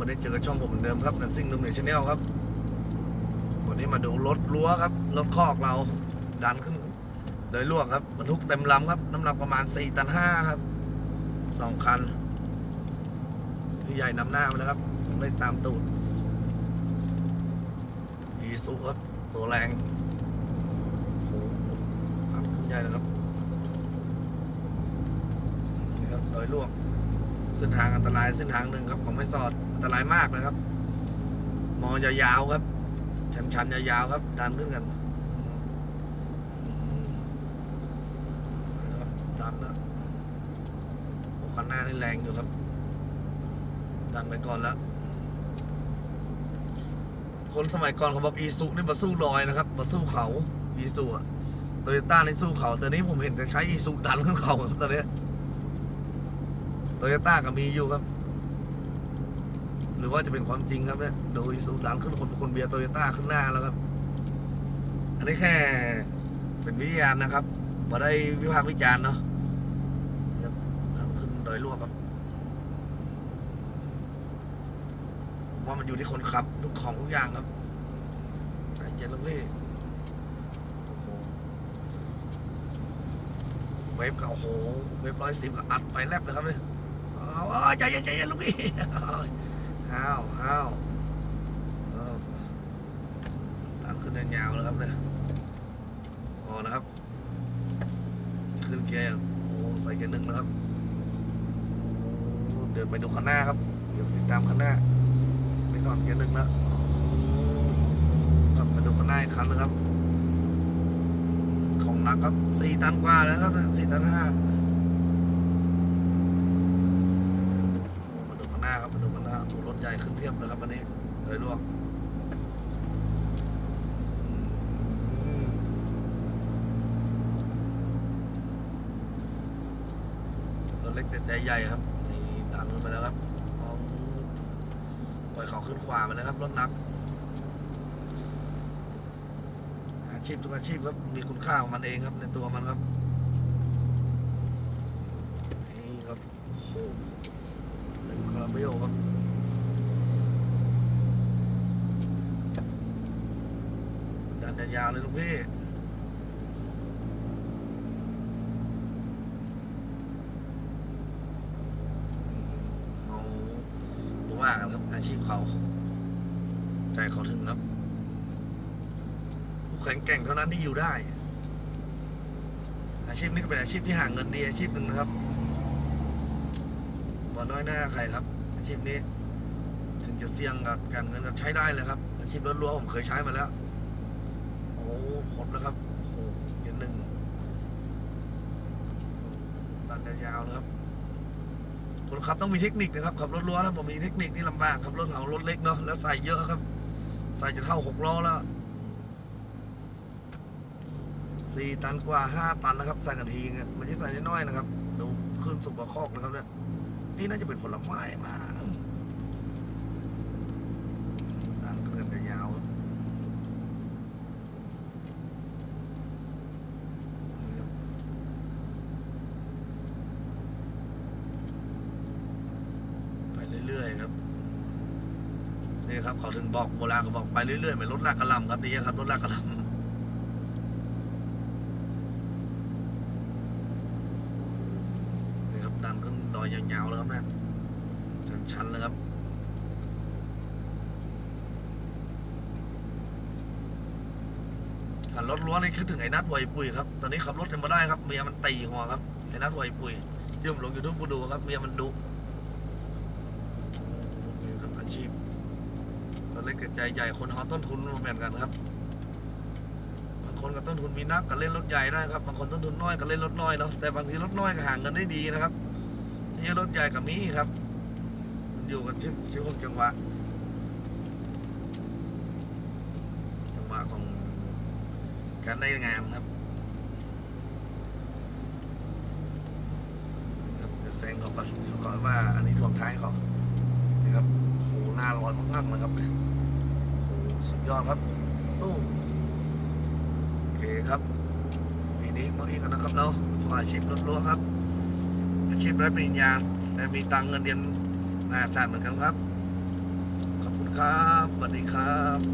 วันนี้เจอกับช่องผมเหมือนเดิมครับนันซิ่งนุ่มเนชแนลครับ วันนี้มาดูรถรั้วครับ รถคอกเรา ดันขึ้น โดยลวกครับบรรทุกเต็มลำครับ น้ำหนักประมาณ4ตัน5ครับสองคันพี่ใหญ่นำหน้ามาแล้วครับเล่นตามตูดอีสุครับ ตัวแรงโอ้ครับขึ้นใหญ่นะครับนี่ครับโดยลวกเส้นทางอันตรายเส้นทางหนึ่งครับของไม่สอด อันตรายมากนะครับ มอยาวๆครับ ชันๆยาวๆครับดันขึ้นกันดันแล้วโอ้คันหน้านี่แรงอยู่ครับดันไปก่อนแล้ว คนสมัยก่อนเขาบอกอีสุนี่มาสู้ลอยนะครับมาสู้เขาอีสุอะโตโยต้าในสู้เขาแต่นี้ผมเห็นแต่ใช้อีสุดันขึ้นเขาครับตอนนี้โตโยต้าก็มีอยู่ครับ หรือว่าจะเป็นความจริงครับเนี่ยโดยสูดันขึ้นคนคนเบียร์โตโยต้าขึ้นหน้าแล้วครับ อันนี้แค่เป็นวิทยานนะครับมาได้วิพากษ์วิจารณ์เนาะครับทำขึ้นโดยลวกครับ ว่ามันอยู่ที่คนขับทุกของทุกอย่างครับใจเย็นล้วพี่โอ้โหเวฟก็โอ้โห เวฟร้อยสิบก็อัดไฟแลบเลยครับเนี่ยอาเอใจเย็นใจเย็นลูกพี่ ห้าวห้าวเออดันขึ้นยาวๆเลยครับเนี่ยพอนะครับ ขึ้นเกียร์โอ้ใส่เกียร์หนึ่งนะครับโอ้เดินไปดูข้างหน้าครับเดี๋ยวติดตามข้างหน้านี่นอนเกียร์หนึ่งแล้วอ๋อครับมาดูข้างหน้าอีกคันนะครับ ของหนักครับสี่ตันกว่าแล้วครับสี่ตันห้ามาดูข้างหน้าครับมาดู ข้างหน้าโอ้รถใหญ่ขึ้นเทียบเลยครับวันนี้เลยลวกอืมรถเล็กแต่ใจใหญ่ครับนี่ดันขึ้นไปแล้วครับเอาปล่อยเขาขึ้นขวาไปเลยครับรถนักอาชีพทุกอาชีพครับมีคุณค่าของมันเองครับในตัวมันครับนี่ครับโอ้โหหนึ่งคาราเบลครับ ดันยาวเลยลูกพี่เอาตัวว่ากันครับอาชีพเขา ใจเขาถึงครับ ผู้แข็งแกร่งเท่านั้นที่อยู่ได้ อาชีพนี้ก็เป็นอาชีพที่หาเงินดีอาชีพหนึ่งนะครับบอน้อยหน้าใครครับ อาชีพนี้ ถึงจะเสี่ยงกับการเงินก็ใช้ได้เลยครับ อาชีพรถรั้วผมเคยใช้มาแล้ว หผลแล้วครับโอ้โหเย็นหนึ่งดันยาวๆเลยครับคนขับต้องมีเทคนิคนะครับขับรถรั้วแล้วผมมีเทคนิคนี่ลำบากขับรถเหารถเล็กเนาะแล้วใส่เยอะครับ ใส่จะเท่าหกล้อแล้วสี่ตันกว่าห้าตันนะครับใส่กันทีเงี้ยไม่ใช่ใส่น้อยๆนะครับดูขึ้นสุกกว่าคอกนะครับเนี่ยนี่น่าจะเป็นผลไม้มากดันเคลื่อนยาวๆครับนี่ครับไปเรื่อยๆครับ นี่ครับเขาถึงบอกโบราณเขาบอกไปเรื่อยๆเหมือนรถลากกระลำครับนี่ครับรถลากกระลำนี่ครับดันขึ้นดอยยาวๆเลยครับเนี่ยชันๆเลยครับขับรถล้วนนี่คิดถึงไอ้นัดไวปุยครับ ตอนนี้ขับรถกันมาได้ครับ เมียมันตีหัวครับ ไอ้นัดไวปุยยื่มลงยูทูบกูดูครับ เมียมันดุนี่ครับอาชีพ ตอนเล็กกับใจใหญ่คนหอต้นทุนมาแบ่งกันครับ บางคนก็ต้นทุนมีนักก็เล่นรถใหญ่ได้ครับ บางคนต้นทุนน้อยก็เล่นรถน้อยเนาะ แต่บางทีรถน้อยก็ห่าเงินได้ดีนะครับ ที่รถใหญ่กับมีครับ มันอยู่กันชิบชิบของจังหวะ จังหวะของการได้งานครับครับเดี๋ยวแซงเขาก่อนเดี๋ยวก่อว่าอันนี้ทวงท้ายเขานี่ครับโอ้โหหน้าร้ อยมากๆนะครับเนี่ยโอ้โหสุดยอดครับสู้โอเคครับปีนี้มาอีกกันนะครับเนาะขออาชีพรถรั้วครับ อาชีพรับปริญญาแต่มีตังเงินเดือนมหาศาลเหมือนกันครับ ขอบครับสวัสดีครับ